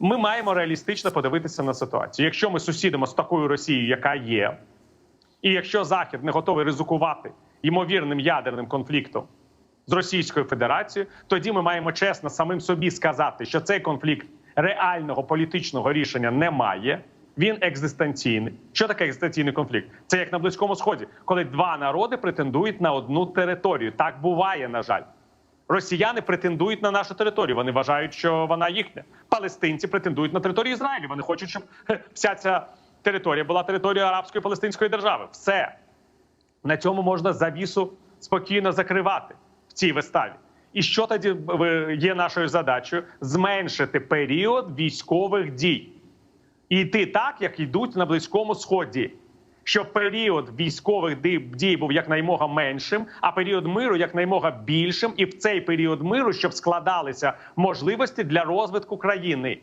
ми маємо реалістично подивитися на ситуацію. Якщо ми сусідимо з такою Росією, яка є, і якщо Захід не готовий ризикувати ймовірним ядерним конфліктом з Російською Федерацією, тоді ми маємо чесно самим собі сказати, що цей конфлікт реального політичного рішення не має. Він екзистенційний. Що таке екзистенційний конфлікт? Це як на близькому сході, коли два народи претендують на одну територію. Так буває, на жаль. Росіяни претендують на нашу територію. Вони вважають, що вона їхня. Палестинці претендують на територію Ізраїлю. Вони хочуть, щоб вся ця територія була територією арабської палестинської держави. Все на цьому можна завісу спокійно закривати в цій виставі. І що тоді є нашою задачею? Зменшити період військових дій і йти так, як йдуть на близькому сході. Щоб період військових дій був якнаймога меншим, а період миру якнаймога більшим, і в цей період миру щоб складалися можливості для розвитку країни.